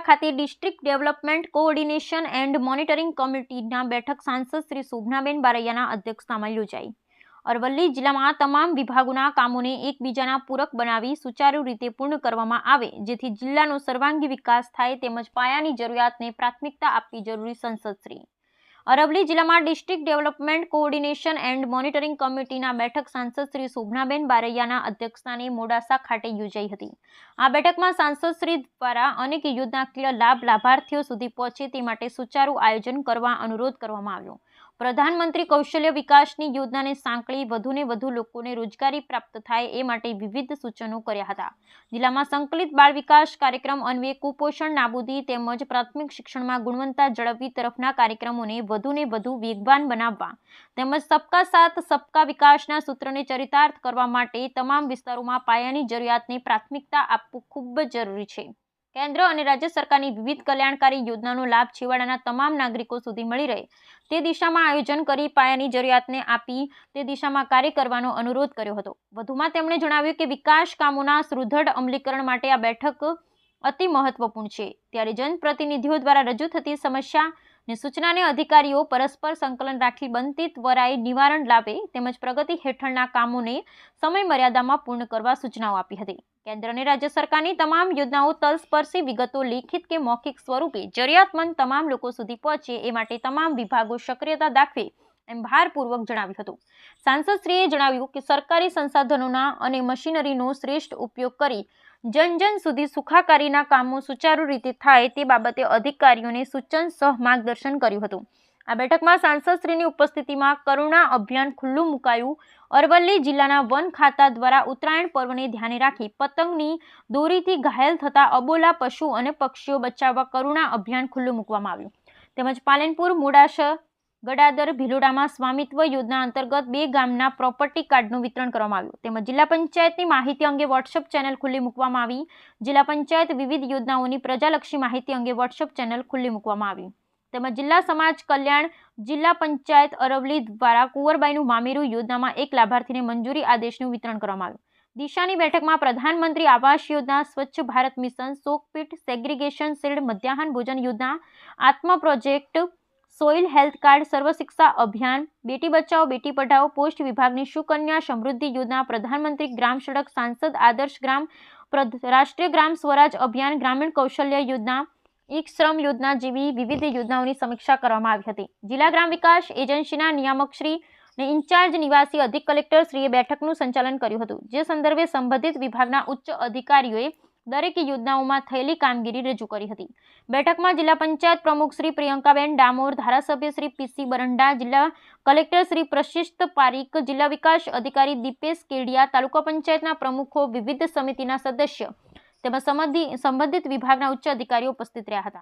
ખાતે district development coordination and monitoring કમિટીના બેઠક સાંસદ શ્રી શોભનાબેન બારૈયાના અધ્યક્ષતામાં યોજાઈ. અરવલ્લી જિલ્લામાં તમામ વિભાગોના કામોને એકબીજાના પૂરક બનાવી સુચારુ રીતે પૂર્ણ કરવામાં આવે, જેથી જિલ્લાનો સર્વાંગી વિકાસ થાય તેમજ પાયાની જરૂરિયાતને પ્રાથમિકતા આપવી જરૂરી સંસદશ્રી અરવલ્લી જિલ્લામાં district development coordination and monitoring કમિટીના બેઠક સાંસદ શ્રી શોભનાબેન બારૈયાના અધ્યક્ષસ્થાને મોડાસા ખાતે યોજાઈ હતી. આ બેઠકમાં સાંસદ દ્વારા અનેક યોજનાકીય લાભ લાભાર્થીઓ સુધી પહોંચે તે માટે સુચારુ આયોજન કરવા અનુરોધ કરવામાં આવ્યો. પ્રધાનમંત્રી કૌશલ્ય વિકાસની યોજનાને સાંકળી વધુને વધુ લોકોને રોજગારી પ્રાપ્ત થાય એ માટે વિવિધ સૂચનો કર્યા હતા. જિલ્લામાં સંકલિત બાળ વિકાસ કાર્યક્રમ અન્વયે કુપોષણ નાબૂદી તેમજ પ્રાથમિક શિક્ષણમાં ગુણવત્તા જળવવી તરફના કાર્યક્રમોને વધુને વધુ વેગવાન બનાવવા તેમજ સબકા સાથ, સબકા વિકાસના સૂત્રને ચરિતાર્થ કરવા માટે તમામ વિસ્તારોમાં પાયાની જરૂરિયાતને પ્રાથમિકતા આપવું ખૂબ જ જરૂરી છે. કેન્દ્ર અને રાજ્ય સરકારની વિવિધ કલ્યાણકારી યોજનાનો લાભ છેવાડાના તમામ નાગરિકો સુધી મળી રહે તે દિશામાં આયોજન કરી પાયાની જરૂરિયાતને આપી તે દિશામાં કાર્ય કરવાનો અનુરોધ કર્યો હતો. વધુમાં તેમણે જણાવ્યું કે વિકાસ કામોના સુદૃઢ અમલીકરણ માટે આ બેઠક અતિ મહત્વપૂર્ણ છે. ત્યારે જનપ્રતિનિધિઓ દ્વારા રજૂ થતી સમસ્યા ને સૂચનાને અધિકારીઓ પરસ્પર સંકલન રાખી બનતી ત્વરાએ નિવારણ લાવે તેમજ પ્રગતિ હેઠળના કામોને સમય મર્યાદામાં પૂર્ણ કરવા સૂચનાઓ આપી હતી. કેન્દ્ર અને રાજ્ય સરકારની તમામ યોજનાઓ તલસ્પર્શી વિગતો લેખિત કે મૌખિક સ્વરૂપે જરૂરિયાતમંદ તમામ લોકો સુધી પહોંચે એ માટે તમામ વિભાગો સક્રિયતા દાખવે એમ ભારપૂર્વક જણાવ્યું હતું. સાંસદશ્રીએ જણાવ્યું કે સરકારી સંસાધનોના અને મશીનરીનો શ્રેષ્ઠ ઉપયોગ કરી જન જન સુધી સુખાકારીના કામો સુચારુ રીતે થાય તે બાબતે અધિકારીઓને સૂચન સહ માર્ગદર્શન કર્યું હતું. આ બેઠકમાં સાંસદશ્રીની ઉપસ્થિતિમાં કરુણા અભિયાન ખુલ્લું મુકાયું. અરવલ્લી જિલ્લાના વન ખાતા દ્વારા ઉત્તરાયણ પર્વને ધ્યાને રાખી પતંગની દોરીથી ઘાયલ થતા અબોલા પશુ અને પક્ષીઓ બચાવવા કરુણા અભિયાન ખુલ્લું મૂકવામાં આવ્યું. તેમજ પાલનપુર મોડાસર ગડાદર ભીલોડામાં સ્વામિત્વ યોજના અંતર્ગત બે ગામના પ્રોપર્ટી કાર્ડનું વિતરણ કરવામાં આવ્યું. તેમજ જિલ્લા પંચાયતની માહિતી અંગે વોટ્સઅપ ચેનલ ખુલ્લી મૂકવામાં આવી. જિલ્લા પંચાયત વિવિધ યોજનાઓની પ્રજાલક્ષી માહિતી અંગે વોટ્સઅપ ચેનલ ખુલ્લી મૂકવામાં આવી. તેમજ જિલ્લા સમાજ કલ્યાણ જિલ્લા પંચાયત અરવલી દ્વારા કુંવરબાઈનું મામેરું યોજનામાં એક લાભાર્થીને મંજૂરી આદેશનું વિતરણ કરવામાં આવ્યું. દિશાની બેઠકમાં Pradhanmantri Awas Yojana, Swachh Bharat mission soak pit segregation shed મધ્યાહન ભોજન યોજના આત્મા project soil health card Sarva Shiksha Abhiyan, Beti Bachao, Beti Padhao, post વિભાગની સુકન્યા સમૃદ્ધિ યોજના, પ્રધાનમંત્રી ગ્રામ સડક સાંસદ આદર્શ ગ્રામ રાષ્ટ્રીય ગ્રામ સ્વરાજ અભિયાન, ગ્રામીણ કૌશલ્ય યોજના, એક શ્રમ યોજના જેવી વિવિધ યોજનાઓની સમીક્ષા કરવામાં આવી હતી. જિલ્લા ગ્રામ વિકાસ એજન્સીના નિયામક શ્રી ને ઇન્ચાર્જ નિવાસી અધિક કલેક્ટર શ્રીએ બેઠકનું સંચાલન કર્યું હતું. જે સંદર્ભે સંબંધિત વિભાગના ઉચ્ચ અધિકારીઓએ દરેક યોજનાઓમાં થયેલી કામગીરી રજૂ કરી હતી. બેઠકમાં જિલ્લા પંચાયત પ્રમુખ શ્રી પ્રિયંકાબેન ડામોર, ધારાસભ્ય શ્રી પીસી બરંડા, જિલ્લા કલેક્ટર શ્રી પ્રશિષ્ટ પારીક જિલ્લા વિકાસ અધિકારી દીપેશ કેડિયા, તાલુકા પંચાયતના પ્રમુખો, વિવિધ સમિતિના સદસ્ય તેમજ સંબંધિત વિભાગના ઉચ્ચ અધિકારીઓ ઉપસ્થિત રહ્યા હતા.